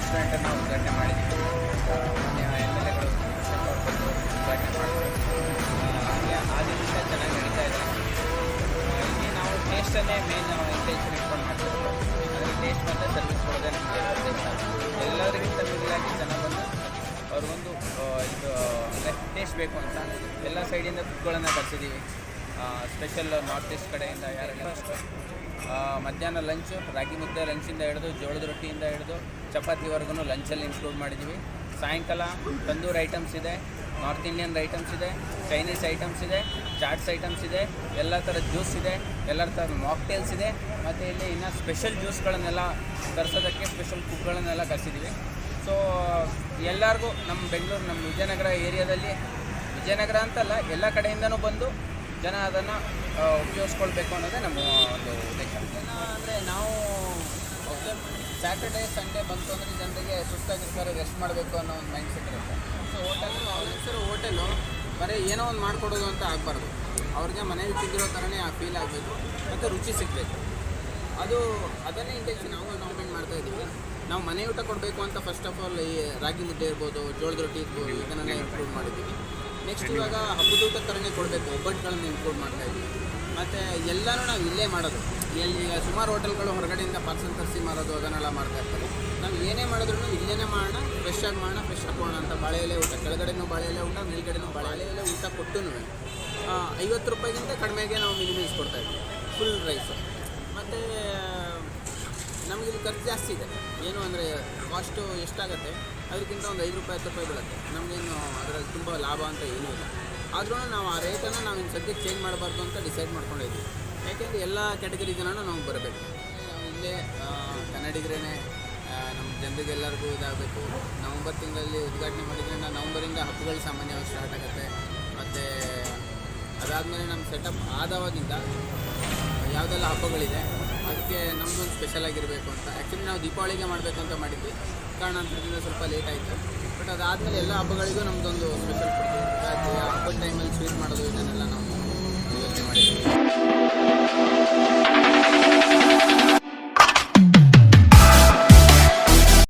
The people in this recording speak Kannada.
ರೆಸ್ಟೋರೆಂಟನ್ನು ಉದ್ಘಾಟನೆ ಮಾಡಿದ್ದೀವಿ ಆ, ಮೊನ್ನೆ ಎಂ ಉದ್ಘಾಟನೆ ಮಾಡಿದ್ರು ಹಾಗೆ ಆ ದಿನದಿಂದ ಚೆನ್ನಾಗಿ ನಡೀತಾ ಇದೆ. ಇಲ್ಲಿ ನಾವು ಟೇಸ್ಟನ್ನೇ ಮೇನ್ ಇಂಟೆನ್ಷನ್ ಇಟ್ಕೊಂಡು ಮಾಡ್ತೀವಿ ಅದರಲ್ಲಿ ಟೇಸ್ಟ್ ಮತ್ತು ಸರ್ವಿಸ್ ಕೊಡೋದೇ ನಮಗೆ ಎಲ್ಲರಿಗಿಂತ ಮಿಗಿಲಾಗಿ ಜನ ಬಂದು ಅವ್ರಿಗೊಂದು ಇದು ಟೇಸ್ಟ್ ಬೇಕು ಅಂತ. ಎಲ್ಲ ಸೈಡಿಂದ ಫುಡ್ಗಳನ್ನು ತರಿಸಿದ್ದೀವಿ ಸ್ಪೆಷಲ್ ನಾರ್ತ್ ಈಸ್ಟ್ ಕಡೆಯಿಂದ ಯಾರೆಲ್ಲ ಅಷ್ಟು ಮಧ್ಯಾಹ್ನ ಲಂಚು ರಾಗಿ ಮುದ್ದೆ ಲಂಚಿಂದ ಹಿಡಿದು, ಜೋಳದ ರೊಟ್ಟಿಯಿಂದ ಹಿಡಿದು ಚಪಾತಿವರೆಗೂ ಲಂಚಲ್ಲಿ ಇನ್ಕ್ಲೂಡ್ ಮಾಡಿದ್ದೀವಿ ಸಾಯಂಕಾಲ ತಂದೂರ್ ಐಟಮ್ಸ್ ಇದೆ ನಾರ್ತ್ ಇಂಡಿಯನ್ ಐಟಮ್ಸ್ ಇದೆ ಚೈನೀಸ್ ಐಟಮ್ಸ್ ಇದೆ ಚಾಟ್ಸ್ ಐಟಮ್ಸ್ ಇದೆ, ಎಲ್ಲ ಥರ ಜ್ಯೂಸ್ ಇದೆ, ಎಲ್ಲ ಥರದ ಮಾಕ್ಟೇಲ್ಸ್ ಇದೆ. ಮತ್ತು ಇಲ್ಲಿ ಇನ್ನು ಸ್ಪೆಷಲ್ ಜ್ಯೂಸ್ಗಳನ್ನೆಲ್ಲ ತರಿಸೋದಕ್ಕೆ ಸ್ಪೆಷಲ್ ಕುಕ್ಗಳನ್ನೆಲ್ಲ ಕರೆಸಿದ್ದೀವಿ ಸೊ ಎಲ್ಲರಿಗೂ ನಮ್ಮ ಬೆಂಗಳೂರು ನಮ್ಮ ವಿಜಯನಗರ ಏರಿಯಾದಲ್ಲಿ ವಿಜಯನಗರ ಅಂತಲ್ಲ, ಎಲ್ಲ ಕಡೆಯಿಂದನೂ ಬಂದು ಜನ ಅದನ್ನು ಉಪಯೋಗಿಸ್ಕೊಳ್ಬೇಕು ಅನ್ನೋದೇ ನಮ್ಮ ಒಂದು ಉದ್ದೇಶ. ಜನ ಅಂದರೆ ನಾವು ಓಕೆ ಸ್ಯಾಟರ್ಡೇ ಸಂಡೇ ಬಂತು ಅಂದರೆ ಜನರಿಗೆ ಸುಸ್ತಾಗಿರ್ತಾರೆ ರೆಸ್ಟ್ ಮಾಡಬೇಕು ಅನ್ನೋ ಒಂದು ಮೈಂಡ್ ಸೆಟ್ ಇರುತ್ತೆ. ಸೊ ಹೋಟೆಲು ಅವ್ರ ಹೆಸರು ಹೋಟೆಲು. ಬರೀ ಏನೋ ಒಂದು ಮಾಡಿಕೊಡೋದು ಅಂತ ಆಗಬಾರ್ದು. ಅವ್ರಿಗೆ ಮನೇಲಿ ತಿಂದಿರೋ ಥರನೇ ಆ ಫೀಲ್ ಆಗಬೇಕು. ಮತ್ತು ರುಚಿ ಸಿಗಬೇಕು. ಅದು, ಅದನ್ನೇ ಇಂಟೆನ್ಷನ್ ನಾವು ಗೌರ್ಮೆಂಟ್ ಮಾಡ್ತಾ ಇದ್ದೀವಿ. ನಾವು ಮನೆ ಊಟ ಕೊಡಬೇಕು ಅಂತ ಫಸ್ಟ್ ಆಫ್ ಆಲ್ ಈ ರಾಗಿ ಮುದ್ದೆ ಇರ್ಬೋದು, ಜೋಳದ ರೊಟ್ಟಿ ಇರ್ಬೋದು, ಇದನ್ನೆಲ್ಲ ಇಂಪ್ರೂವ್ ಮಾಡಿದ್ದೀವಿ. ನೆಕ್ಸ್ಟ್ ಇವಾಗ ಹಬ್ಬದ ಊಟ ಥರನೇ ಕೊಡಬೇಕು, ಒಬ್ಬಟ್ಟುಗಳನ್ನ ಇಂಪೋರ್ಟ್ ಮಾಡ್ತಾ ಇದ್ದೀವಿ. ಮತ್ತು ಎಲ್ಲನೂ ನಾವು ಇಲ್ಲೇ ಮಾಡೋದು. ಎಲ್ಲಿ ಸುಮಾರು ಹೋಟೆಲ್ಗಳು ಹೊರಗಡೆಯಿಂದ ಪಾರ್ಸಲ್ ತರಿಸಿ ಮಾರೋದು, ಅದನ್ನೆಲ್ಲ ಮಾಡ್ತಾ ಇರ್ತಾರೆ. ನಾವು ಏನೇ ಮಾಡಿದ್ರು ಇಲ್ಲೇ ಮಾಡೋಣ ಫ್ರೆಶ್ ಆಗಿ ಮಾಡೋಣ ಫ್ರೆಶ್ ಹಾಕೋಣ ಅಂತ ಬಾಳೆ ಊಟ, ಕೆಳಗಡೆನೂ ಬಾಳೆ ಊಟ, ಮೇಲ್ಗಡೆನೂ ಬಾಳೆ ಎಲೆ ಊಟ ಕೊಟ್ಟು ಐವತ್ತು ರೂಪಾಯಿಗಿಂತ ಕಡಿಮೆಗೆ ನಾವು ಮಿನಿಮೈಸ್ ಕೊಡ್ತಾ ಇದ್ದೀವಿ ಫುಲ್ ರೈಸು ಮತ್ತು, ನಮಗೆ ಖರ್ಚು ಜಾಸ್ತಿ ಇದೆ. ಏನು ಅಂದರೆ ಕಾಸ್ಟು ಎಷ್ಟಾಗುತ್ತೆ? ಅದಕ್ಕಿಂತ ಒಂದು ಐದು ರೂಪಾಯಿ, ಹತ್ತು ರೂಪಾಯಿ ಬೀಳುತ್ತೆ. ನಮಗೇನು ತುಂಬ ಲಾಭ ಅಂತ ಏನೂ ಇಲ್ಲ. ಆದ್ರೂ ನಾವು ಆ ರೇಟನ್ನು ನಾವು ಇನ್ನು ಸದ್ಯಕ್ಕೆ ಚೇಂಜ್ ಮಾಡಬಾರ್ದು ಅಂತ ಡಿಸೈಡ್ ಮಾಡ್ಕೊಂಡಿದ್ವಿ ಯಾಕೆಂದರೆ ಎಲ್ಲ ಕ್ಯಾಟಗರಿ ಜನನೂ ನಾವು ಬರಬೇಕು. ಇಲ್ಲೇ ಕನ್ನಡಿಗರೇ ನಮ್ಮ ಜನರಿಗೆಲ್ಲರಿಗೂ ಇದಾಗಬೇಕು. ನವಂಬರ್ ತಿಂಗಳಲ್ಲಿ ಉದ್ಘಾಟನೆ ಮಾಡಿದ್ರಿಂದ ನವಂಬರಿಂದ ಹಬ್ಬಗಳು ಸಾಮಾನ್ಯವಾಗಿ ಸ್ಟಾರ್ಟ್ ಆಗುತ್ತೆ. ಮತ್ತು ಅದಾದಮೇಲೆ ನಮ್ಮ ಸೆಟಪ್ ಆದವಾಗಿಂದ ಯಾವುದೆಲ್ಲ ಹಬ್ಬಗಳಿದೆ ಅದಕ್ಕೆ ನಮ್ಮದೊಂದು ಸ್ಪೆಷಲ್ ಆಗಿರಬೇಕು ಅಂತ. ಆ್ಯಕ್ಚುಲಿ ನಾವು ದೀಪಾವಳಿಗೆ ಮಾಡಬೇಕು ಅಂತ ಮಾಡಿದ್ವಿ. ಕಾರಣಾಂತರದಿಂದ ಸ್ವಲ್ಪ ಲೇಟ್ ಆಯಿತು. ಬಟ್ ಅದಾದಮೇಲೆ ಎಲ್ಲ ಹಬ್ಬಗಳಿಗೂ ನಮ್ಮದೊಂದು ಸ್ಪೆಷಲ್ ಕೊಡ್ತೀವಿ.